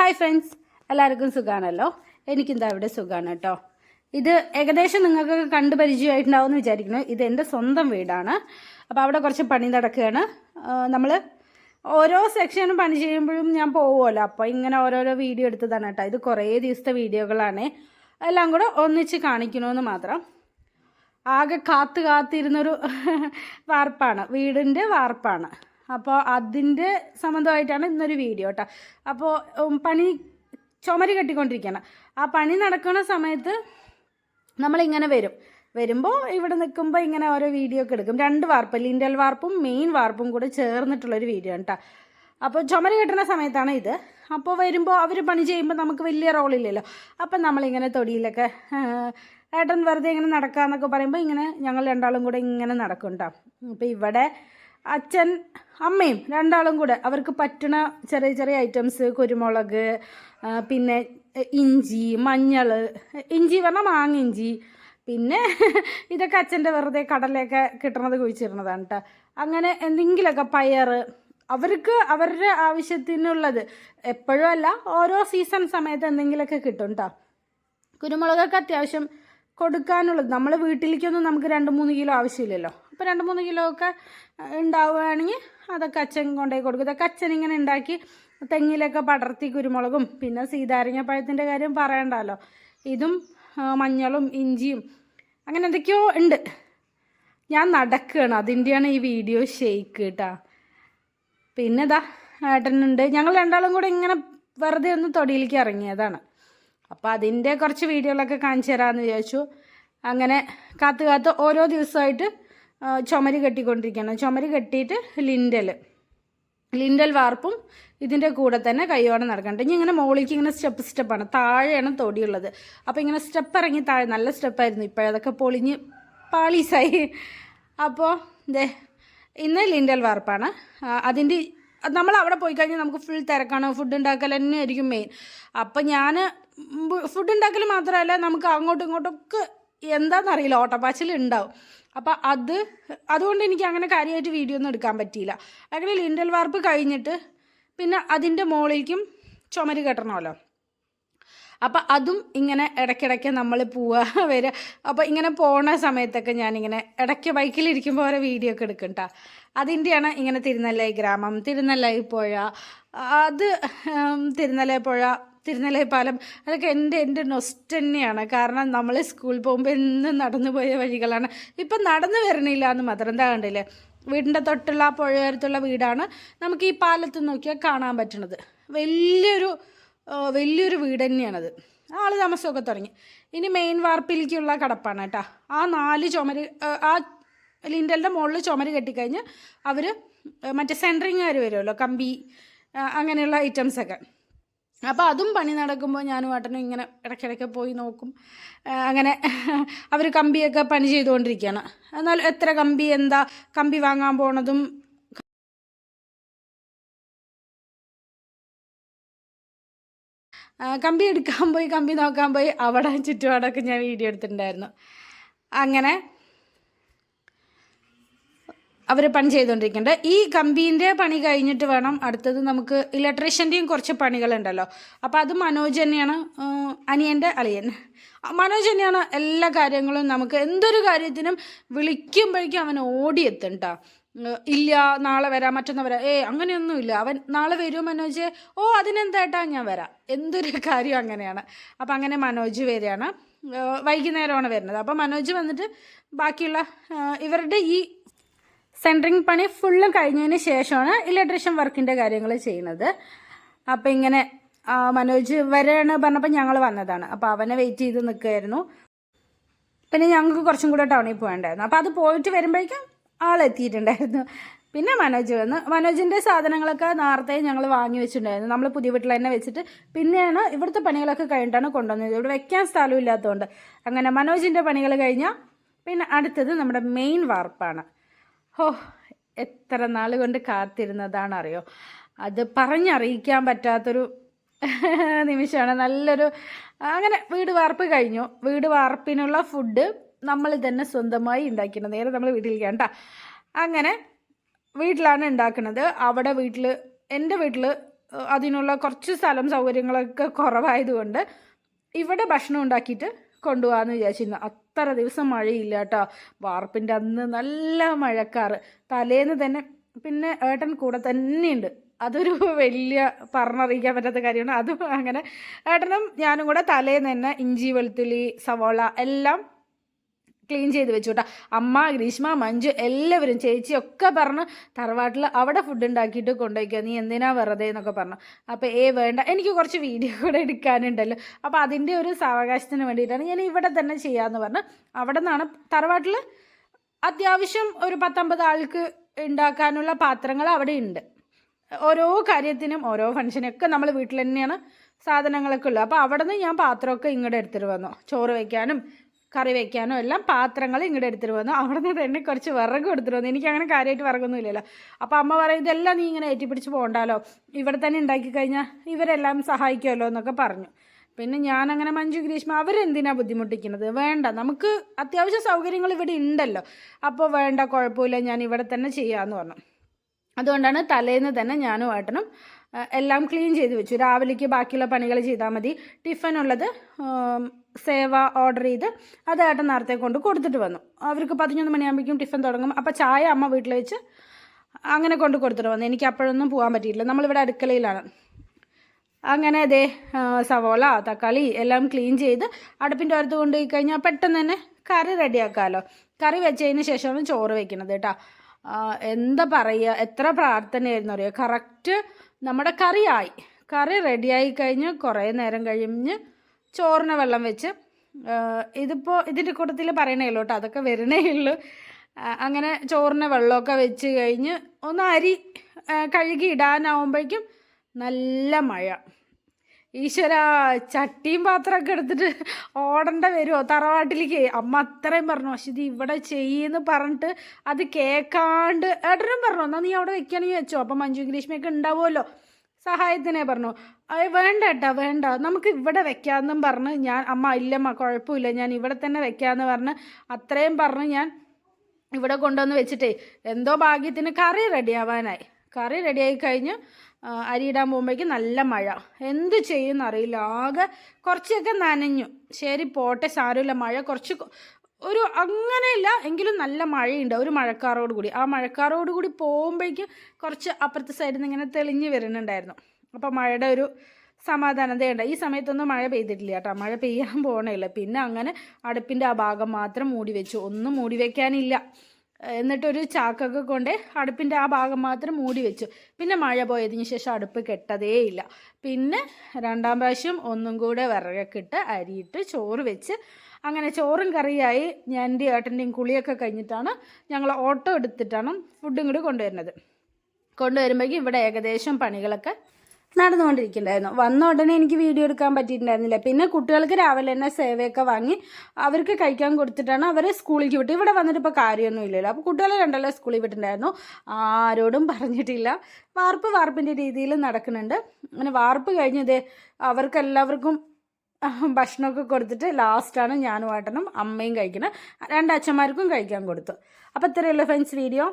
Hi friends എല്ലാവർക്കും സുഖമാണല്ലോ എനിക്കെന്താ ഇവിടെ സുഖമാണ് കേട്ടോ. ഇത് ഏകദേശം നിങ്ങൾക്ക് കണ്ടു പരിചയമായിട്ടുണ്ടാവും എന്ന് വിചാരിക്കുന്നു. ഇത് എന്റെ സ്വന്തം വീടാണ്. അപ്പോൾ അവിടെ കുറച്ച് പണി നടക്കുകയാണ്. നമ്മൾ ഓരോ സെക്ഷനും പണി ചെയ്യുമ്പോഴും ഞാൻ പോകുമല്ലോ അപ്പോൾ ഇങ്ങനെ ഓരോരോ വീഡിയോ എടുത്തതാണ് കേട്ടോ. ഇത് കുറേ ദിവസത്തെ വീഡിയോകളാണ്. എല്ലാം കൂടെ ഒന്നിച്ച് കാണിക്കണമെന്ന് മാത്രം. ആകെ കാത്ത് കാത്തിരുന്നൊരു വാർപ്പാണ്. വീടിന്റെ വാർപ്പാണ്. അപ്പോൾ അതിന്റെ സംബന്ധമായിട്ടാണ് ഇന്നൊരു വീഡിയോ കേട്ടോ അപ്പോൾ പണി ചുമര് കെട്ടിക്കൊണ്ടിരിക്കുകയാണ് ആ പണി നടക്കുന്ന സമയത്ത് നമ്മളിങ്ങനെ വരും. വരുമ്പോൾ ഇവിടെ നിൽക്കുമ്പോൾ ഇങ്ങനെ ഓരോ വീഡിയോ ഒക്കെ എടുക്കും. രണ്ട് വാർപ്പ് ലിൻഡൽ വാർപ്പും മെയിൻ വാർപ്പും കൂടെ ചേർന്നിട്ടുള്ളൊരു വീഡിയോ കേട്ടോ അപ്പോൾ ചുമര് കെട്ടുന്ന സമയത്താണ് ഇത്. അപ്പോൾ വരുമ്പോൾ അവർ പണി ചെയ്യുമ്പോൾ നമുക്ക് വലിയ റോളില്ലല്ലോ അപ്പം നമ്മളിങ്ങനെ തൊടിയിലൊക്കെ ഏട്ടൻ വെറുതെ ഇങ്ങനെ നടക്കാന്നൊക്കെ പറയുമ്പോൾ ഇങ്ങനെ ഞങ്ങൾ രണ്ടാളും കൂടെ ഇങ്ങനെ നടക്കും കേട്ടോ അപ്പോൾ ഇവിടെ അച്ഛൻ അമ്മയും രണ്ടാളും കൂടെ അവർക്ക് പറ്റണ ചെറിയ ചെറിയ ഐറ്റംസ് കുരുമുളക് പിന്നെ ഇഞ്ചി മഞ്ഞൾ ഇഞ്ചി പറഞ്ഞാൽ മാങ്ങ ഇഞ്ചി. പിന്നെ ഇതൊക്കെ അച്ഛന്റെ വെറുതെ കടലൊക്കെ കിട്ടണത് കുഴിച്ചിരുന്നതാണ് കേട്ടോ അങ്ങനെ എന്തെങ്കിലുമൊക്കെ പയർ അവർക്ക് അവരുടെ ആവശ്യത്തിനുള്ളത് എപ്പോഴും അല്ല ഓരോ സീസൺ സമയത്ത് എന്തെങ്കിലുമൊക്കെ കിട്ടും കേട്ടോ കുരുമുളകൊക്കെ അത്യാവശ്യം കൊടുക്കാനുള്ളത്. നമ്മൾ വീട്ടിലേക്കൊന്നും നമുക്ക് രണ്ട് മൂന്ന് കിലോ ആവശ്യമില്ലല്ലോ. അപ്പോൾ രണ്ട് മൂന്ന് കിലോ ഒക്കെ ഉണ്ടാവുകയാണെങ്കിൽ അതൊക്കെ അച്ഛൻ കൊണ്ടുപോയി കൊടുക്കും. ഇതൊക്കെ അച്ഛൻ ഇങ്ങനെ ഉണ്ടാക്കി തെങ്ങിലൊക്കെ പടർത്തി കുരുമുളകും പിന്നെ സീതാരങ്ങ പഴത്തിന്റെ കാര്യം പറയണ്ടല്ലോ. ഇതും മഞ്ഞളും ഇഞ്ചിയും അങ്ങനെ എന്തൊക്കെയോ ഉണ്ട്. ഞാൻ നടക്കുകയാണ്. അതിന്റെയാണ് ഈ വീഡിയോ ഷെയ്ക്ക് കേട്ടോ പിന്നെ ഇതാ ഏട്ടനുണ്ട്. ഞങ്ങൾ രണ്ടാളും കൂടെ ഇങ്ങനെ വെറുതെ ഒന്ന് തൊടിയിലേക്ക് ഇറങ്ങിയതാണ്. അപ്പോൾ അതിന്റെ കുറച്ച് വീഡിയോകളൊക്കെ കാണിച്ചു തരാമെന്ന് വിചാരിച്ചു. അങ്ങനെ കാത്തു കാത്ത് ഓരോ ദിവസമായിട്ട് ചുമര് കെട്ടിക്കൊണ്ടിരിക്കുകയാണ്. ചുമര് കെട്ടിയിട്ട് ലിൻഡൽ ലിൻഡൽ വാർപ്പും ഇതിന്റെ കൂടെ തന്നെ കൈയോടെ നടക്കണ്ട ഇനി ഇങ്ങനെ മുകളിലേക്ക് ഇങ്ങനെ സ്റ്റെപ്പ് സ്റ്റെപ്പാണ്. താഴെയാണ് തൊടിയുള്ളത്. അപ്പോൾ ഇങ്ങനെ സ്റ്റെപ്പ് ഇറങ്ങി താഴെ നല്ല സ്റ്റെപ്പായിരുന്നു ഇപ്പോഴതൊക്കെ പൊളിഞ്ഞ് പാളീസായി. അപ്പോൾ ഇതേ ഇന്ന് ലിൻഡൽ വാർപ്പാണ്. അതിന്റെ നമ്മൾ അവിടെ പോയി കഴിഞ്ഞാൽ നമുക്ക് ഫുൾ തിരക്കാണ്. ഫുഡ് ഉണ്ടാക്കൽ തന്നെ ആയിരിക്കും മെയിൻ അപ്പം ഞാൻ ഫുഡ് ഉണ്ടാക്കൽ മാത്രമല്ല നമുക്ക് അങ്ങോട്ടും ഇങ്ങോട്ടൊക്കെ എന്താണെന്നറിയില്ല ഓട്ടപ്പാച്ചിൽ ഉണ്ടാവും അപ്പോൾ അത് അതുകൊണ്ട് എനിക്ക് അങ്ങനെ കാര്യമായിട്ട് വീഡിയോ ഒന്നും എടുക്കാൻ പറ്റിയില്ല. അങ്ങനെ ലിൻഡൽ വാർപ്പ് കഴിഞ്ഞിട്ട് പിന്നെ അതിന്റെ മുകളിലേക്കും ചുമര് കെട്ടണമല്ലോ. അപ്പം അതും ഇങ്ങനെ ഇടയ്ക്കിടയ്ക്ക് നമ്മൾ പോവുക വരിക അപ്പോൾ ഇങ്ങനെ പോണ സമയത്തൊക്കെ ഞാനിങ്ങനെ ഇടയ്ക്ക് ബൈക്കിലിരിക്കുമ്പോൾ ഓരോ വീഡിയോ ഒക്കെ എടുക്കും കേട്ടോ അതിന്റെയാണ് ഇങ്ങനെ തിരുനെല്ലൈ ഗ്രാമം തിരുനെല്ലൈ പുഴ അത് തിരുനെല്ലായി തിരുനെല്ലൈ പുഴ തിരുനെല്ലൈ പാലം അതൊക്കെ എന്റെ എന്റെ നൊസ്റ്റ് തന്നെയാണ്. കാരണം നമ്മൾ സ്കൂൾ പോകുമ്പോൾ എന്നും നടന്നു പോയ വഴികളാണ്. ഇപ്പം നടന്നു വരണില്ല എന്ന് മാത്രം. എന്താ കണ്ടില്ലേ? വീടിന്റെ തൊട്ടുള്ള പുഴയോരത്തുള്ള വീടാണ് നമുക്ക് ഈ പാലത്ത് നോക്കിയാൽ കാണാൻ പറ്റുന്നത് വലിയൊരു വലിയൊരു വീട് തന്നെയാണത്. ആൾ താമസമൊക്കെ തുടങ്ങി. ഇനി മെയിൻ വാർപ്പിലേക്കുള്ള കടപ്പാണ് കേട്ടോ. ആ നാല് ചുമര് ആ, ലിൻഡലിന്റെ മുകളിൽ ചുമര് കെട്ടിക്കഴിഞ്ഞ് അവർ മറ്റേ സെന്ററിങ്ങുകാർ വരുമല്ലോ കമ്പി അങ്ങനെയുള്ള ഐറ്റംസൊക്കെ അപ്പോൾ അതും പണി നടക്കുമ്പോൾ ഞാനും ഏട്ടനും ഇങ്ങനെ ഇടയ്ക്കിടയ്ക്ക് പോയി നോക്കും. അങ്ങനെ അവർ കമ്പിയൊക്കെ പണി ചെയ്തുകൊണ്ടിരിക്കുകയാണ്. എന്നാൽ എത്ര കമ്പി എന്താ കമ്പി വാങ്ങാൻ പോണതും കമ്പി എടുക്കാൻ പോയി കമ്പി നോക്കാൻ പോയി. അവിടെ ചുറ്റുപാടൊക്കെ ഞാൻ വീഡിയോ എടുത്തിട്ടുണ്ടായിരുന്നു. അങ്ങനെ അവർ പണി ചെയ്തുകൊണ്ടിരിക്കുന്നുണ്ട് ഈ കമ്പീന്റെ പണി കഴിഞ്ഞിട്ട് വേണം അടുത്തത് നമുക്ക് ഇലക്ട്രീഷ്യന്റെയും കുറച്ച് പണികളുണ്ടല്ലോ. അപ്പോൾ അത് മനോജ് തന്നെയാണ് അനിയന്റെ അളിയൻ. മനോജ് തന്നെയാണ് എല്ലാ കാര്യങ്ങളും നമുക്ക് എന്തൊരു കാര്യത്തിനും വിളിക്കുമ്പോഴേക്കും അവൻ ഓടിയെത്തും ഇല്ല നാളെ വരാം മറ്റൊന്ന് വരാം. ഏ അങ്ങനെയൊന്നുമില്ല. അവൻ നാളെ വരുമോ മനോജ്. ഓ അതിനെന്തായിട്ടാ ഞാൻ വരാം. എന്തൊരു കാര്യം അങ്ങനെയാണ്. അപ്പം അങ്ങനെ മനോജ് വരികയാണ്. വൈകുന്നേരമാണ് വരുന്നത്. അപ്പം മനോജ് വന്നിട്ട് ബാക്കിയുള്ള ഇവരുടെ ഈ സെന്ററിങ് പണി ഫുള്ളും കഴിഞ്ഞതിന് ശേഷമാണ് ഇലക്ട്രീഷ്യൻ വർക്കിന്റെ കാര്യങ്ങൾ ചെയ്യുന്നത്. അപ്പോൾ ഇങ്ങനെ മനോജ് വരാണ് പറഞ്ഞപ്പോൾ ഞങ്ങൾ വന്നതാണ്. അപ്പോൾ അവനെ വെയിറ്റ് ചെയ്ത് നിൽക്കുമായിരുന്നു പിന്നെ ഞങ്ങൾക്ക് കുറച്ചും കൂടെ ടൗണിൽ പോകണ്ടായിരുന്നു. അപ്പോൾ അത് പോയിട്ട് വരുമ്പോഴേക്കും ആളെത്തിയിട്ടുണ്ടായിരുന്നു പിന്നെ മനോജ് വന്ന് മനോജിന്റെ സാധനങ്ങളൊക്കെ നേരത്തെ ഞങ്ങൾ വാങ്ങി വെച്ചിട്ടുണ്ടായിരുന്നു. നമ്മൾ പുതിയ വീട്ടിൽ തന്നെ വെച്ചിട്ട് പിന്നെയാണ് ഇവിടുത്തെ പണികളൊക്കെ കഴിഞ്ഞിട്ടാണ് കൊണ്ടുവന്നത്. ഇവിടെ വെക്കാൻ സ്ഥലമില്ലാത്തതുകൊണ്ട് അങ്ങനെ മനോജിന്റെ പണികൾ കഴിഞ്ഞാൽ പിന്നെ അടുത്തത് നമ്മുടെ മെയിൻ വാർപ്പാണ് ഹോ എത്ര നാൾ കൊണ്ട് കാത്തിരുന്നതാണ് അറിയോ അത് പറഞ്ഞറിയിക്കാൻ പറ്റാത്തൊരു നിമിഷമാണ്. നല്ലൊരു അങ്ങനെ വീട് വാർപ്പ് കഴിഞ്ഞു. വീട് വാർപ്പിനുള്ള ഫുഡ് നമ്മൾ തന്നെ സ്വന്തമായി ഉണ്ടാക്കിയിരുന്നു നേരെ നമ്മൾ വീട്ടിൽ കേട്ടോ. അങ്ങനെ വീട്ടിലാണ് ഉണ്ടാക്കുന്നത്. അവിടെ വീട്ടിൽ എന്റെ വീട്ടിൽ അതിനുള്ള കുറച്ച് സ്ഥലം സൗകര്യങ്ങളൊക്കെ കുറവായതുകൊണ്ട് ഇവിടെ ഭക്ഷണം ഉണ്ടാക്കിയിട്ട് കൊണ്ടുപോകാമെന്ന് വിചാരിച്ചിരുന്നു. അത്ര ദിവസം മഴയില്ല കേട്ടോ വാർപ്പിന്റെ അന്ന് നല്ല മഴക്കാറ്. തലേന്ന് തന്നെ പിന്നെ ഏട്ടൻ കൂടെ തന്നെയുണ്ട്. അതൊരു വലിയ പറഞ്ഞറിയിക്കാൻ പറ്റാത്ത കാര്യമാണ്. അതും അങ്ങനെ ഏട്ടനും ഞാനും കൂടെ തലേന്ന് തന്നെ ഇഞ്ചി വെളുത്തുള്ളി സവോള എല്ലാം ക്ലീൻ ചെയ്ത് വെച്ചു കേട്ടോ അമ്മ ഗ്രീഷ്മ മഞ്ജു എല്ലാവരും ചേച്ചി ഒക്കെ പറഞ്ഞ് തറവാട്ടിൽ അവിടെ ഫുഡ് ഉണ്ടാക്കിയിട്ട് കൊണ്ടുപോയിക്കുക നീ എന്തിനാ വെറുതെ എന്നൊക്കെ പറഞ്ഞു. അപ്പോൾ ഏ വേണ്ട. എനിക്ക് കുറച്ച് വീഡിയോ കൂടെ എടുക്കാനുണ്ടല്ലോ. അപ്പോൾ അതിന്റെ ഒരു സാവകാശത്തിന് വേണ്ടിയിട്ടാണ് ഞാൻ ഇവിടെ തന്നെ ചെയ്യാമെന്ന് പറഞ്ഞ് അവിടെ നിന്നാണ് തറവാട്ടിൽ അത്യാവശ്യം ഒരു പത്തൊമ്പത് ആൾക്ക് ഉണ്ടാക്കാനുള്ള പാത്രങ്ങൾ അവിടെ ഉണ്ട്. ഓരോ കാര്യത്തിനും ഓരോ ഫംഗ്ഷനൊക്കെ നമ്മൾ വീട്ടിൽ തന്നെയാണ് സാധനങ്ങളൊക്കെ ഉള്ളത്. അപ്പോൾ അവിടെ നിന്ന് ഞാൻ പാത്രമൊക്കെ ഇങ്ങോട്ട് എടുത്തിട്ട് വന്നു. ചോറ് വയ്ക്കാനും കറി വെക്കാനോ എല്ലാം പാത്രങ്ങൾ ഇങ്ങോട്ട് എടുത്തിട്ട് വന്നു. അവിടെ നിന്ന് തന്നെ കുറച്ച് വിറക് എടുത്തിട്ട് വന്നു. എനിക്ക് അങ്ങനെ കാര്യമായിട്ട് വിറകൊന്നും ഇല്ലല്ലോ അപ്പോൾ അമ്മ പറയും ഇതെല്ലാം നീ ഇങ്ങനെ ഏറ്റിപ്പിടിച്ച് പോകണ്ടല്ലോ ഇവിടെ തന്നെ ഉണ്ടാക്കി കഴിഞ്ഞാൽ ഇവരെല്ലാം സഹായിക്കുമല്ലോ എന്നൊക്കെ പറഞ്ഞു. പിന്നെ ഞാൻ അങ്ങനെ മഞ്ജു ഗ്രീഷ്മ അവരെന്തിനാ ബുദ്ധിമുട്ടിക്കുന്നത്? വേണ്ട നമുക്ക് അത്യാവശ്യം സൗകര്യങ്ങൾ ഇവിടെ ഉണ്ടല്ലോ. അപ്പോൾ വേണ്ട കുഴപ്പമില്ല ഞാൻ ഇവിടെ തന്നെ ചെയ്യാമെന്ന് പറഞ്ഞു. അതുകൊണ്ടാണ് തലേന്ന് തന്നെ ഞാനും ഏട്ടനും എല്ലാം ക്ലീൻ ചെയ്ത് വെച്ചു. രാവിലേക്ക് ബാക്കിയുള്ള പണികൾ ചെയ്താൽ മതി. ആം, സേവ ഓർഡർ ചെയ്ത് അത് ഏട്ടൻ നേരത്തെ കൊണ്ട് കൊടുത്തിട്ട് വന്നു. അവർക്ക് പതിനൊന്ന് മണിയാകുമ്പോഴേക്കും ടിഫിൻ തുടങ്ങും. അപ്പോൾ ചായ അമ്മ വീട്ടിൽ വെച്ച് അങ്ങനെ കൊണ്ട് കൊടുത്തിട്ട് വന്നു. എനിക്ക് അപ്പോഴൊന്നും പോകാൻ പറ്റിയില്ല നമ്മളിവിടെ അടുക്കളയിലാണ്. അങ്ങനെ അതേ സവോള തക്കാളി എല്ലാം ക്ലീൻ ചെയ്ത് അടുപ്പിന്റെ അടുത്ത് കൊണ്ടുപോയി കഴിഞ്ഞാൽ പെട്ടെന്ന് തന്നെ കറി റെഡിയാക്കാമല്ലോ കറി വെച്ചതിന് ശേഷമാണ് ചോറ് വെക്കുന്നത് കേട്ടോ. എന്താ പറയുക? എത്ര പ്രാർത്ഥനയായിരുന്നു അറിയുക കറക്റ്റ് നമ്മുടെ കറിയായി. കറി റെഡിയായി കഴിഞ്ഞ് കുറേ നേരം കഴിഞ്ഞ് ചോറിന് വെള്ളം വെച്ച് ഇതിപ്പോൾ ഇതിന്റെ കൂട്ടത്തിൽ പറയണേ ഉള്ളൂ കേട്ടോ അതൊക്കെ വരണേ ഉള്ളൂ. അങ്ങനെ ചോറിന് വെള്ളമൊക്കെ വെച്ച് കഴിഞ്ഞ് ഒന്ന് അരി കഴുകി ഇടാനാവുമ്പോഴേക്കും നല്ല മഴ. ഈശ്വര ചട്ടിയും പാത്രമൊക്കെ എടുത്തിട്ട് ഓടേണ്ട വരുമോ തറവാട്ടിലേക്ക്. അമ്മ അത്രയും പറഞ്ഞു പക്ഷെ ഇത് ഇവിടെ ചെയ്യുമെന്ന് പറഞ്ഞിട്ട് അത് കേൾക്കാണ്ട് ഏട്ടനും പറഞ്ഞു എന്നാൽ നീ അവിടെ വെക്കുകയാണെങ്കിൽ വെച്ചോ അപ്പം മഞ്ജു ഗ്രീഷ്മയൊക്കെ ഉണ്ടാവുമല്ലോ. സഹായത്തിനെ പറഞ്ഞു. വേണ്ട ഏട്ടാ വേണ്ട. നമുക്ക് ഇവിടെ വെക്കാമെന്നും പറഞ്ഞ് ഞാൻ അമ്മ ഇല്ലമ്മ കുഴപ്പമില്ല. ഞാൻ ഇവിടെ തന്നെ വെക്കാമെന്ന് പറഞ്ഞ് അത്രയും പറഞ്ഞ് ഞാൻ ഇവിടെ കൊണ്ടുവന്ന് വെച്ചിട്ടേ എന്തോ ഭാഗ്യത്തിന് കറി റെഡിയാവാനായി. കറി റെഡിയായി കഴിഞ്ഞ് അരി അരിയിടാൻ പോകുമ്പോഴേക്കും നല്ല മഴ. എന്ത് ചെയ്യുമെന്നറിയില്ല. ആകെ കുറച്ചൊക്കെ നനഞ്ഞു. ശരി പോട്ടെ സാരമില്ല. മഴ കുറച്ച് ഒരു അങ്ങനെയില്ല എങ്കിലും നല്ല മഴയുണ്ട്. ഒരു മഴക്കാറോട് കൂടി. ആ മഴക്കാറോട് കൂടി പോകുമ്പോഴേക്കും കുറച്ച് അപ്പുറത്തെ സൈഡിൽ നിന്ന് ഇങ്ങനെ തെളിഞ്ഞ് വരുന്നുണ്ടായിരുന്നു. അപ്പോൾ മഴയുടെ ഒരു സമാധാനതയുണ്ട്. ഈ സമയത്തൊന്നും മഴ പെയ്തിട്ടില്ല കേട്ടോ. മഴ പെയ്യാൻ പോകണില്ല പിന്നെ അങ്ങനെ അടുപ്പിന്റെ ആ ഭാഗം മാത്രം മൂടി വെച്ചു. ഒന്നും മൂടി വെക്കാനില്ല. എന്നിട്ടൊരു ചാക്കൊക്കെ കൊണ്ട് അടുപ്പിന്റെ ആ ഭാഗം മാത്രം മൂടി വെച്ചു. പിന്നെ മഴ പോയതിന് ശേഷം അടുപ്പ് കെട്ടതേയില്ല പിന്നെ രണ്ടാം പ്രാവശ്യം ഒന്നും കൂടെ വിറകൊക്കെ ഇട്ട് അരിയിട്ട് ചോറ് വെച്ച് അങ്ങനെ ചോറും കറിയായി ഞാൻ എന്റെ ഏട്ടന്റെയും കുളിയൊക്കെ കഴിഞ്ഞിട്ടാണ് ഞങ്ങൾ ഓട്ടോ എടുത്തിട്ടാണ് ഫുഡും കൂടി കൊണ്ടുവരുന്നത്. കൊണ്ടുവരുമ്പോഴേക്കും ഇവിടെ ഏകദേശം പണികളൊക്കെ നടന്നുകൊണ്ടിരിക്കുന്നുണ്ടായിരുന്നു. വന്ന ഉടനെ എനിക്ക് വീഡിയോ എടുക്കാൻ പറ്റിയിട്ടുണ്ടായിരുന്നില്ല. പിന്നെ കുട്ടികൾക്ക് രാവിലെ തന്നെ സേവയൊക്കെ വാങ്ങി അവർക്ക് കഴിക്കാൻ കൊടുത്തിട്ടാണ് അവരെ സ്കൂളിലേക്ക് വിട്ട് ഇവിടെ വന്നിട്ട് ഇപ്പോൾ കാര്യമൊന്നും ഇല്ലല്ലോ. അപ്പോൾ കുട്ടികളെ രണ്ടല്ലോ സ്കൂളിൽ വിട്ടിട്ടുണ്ടായിരുന്നു. ആരോടും പറഞ്ഞിട്ടില്ല. വാർപ്പ് വാർപ്പിന്റെ രീതിയിൽ നടക്കുന്നുണ്ട്. അങ്ങനെ വാർപ്പ് കഴിഞ്ഞത് അവർക്കെല്ലാവർക്കും ഭക്ഷണമൊക്കെ കൊടുത്തിട്ട് ലാസ്റ്റാണ് ഞാനും ഏട്ടനും അമ്മയും കഴിക്കുന്നത് രണ്ട് അച്ഛന്മാർക്കും കഴിക്കാൻ കൊടുത്തു. അപ്പോൾ ഇത്രയുള്ള ഫ്രണ്ട്സ് വീഡിയോ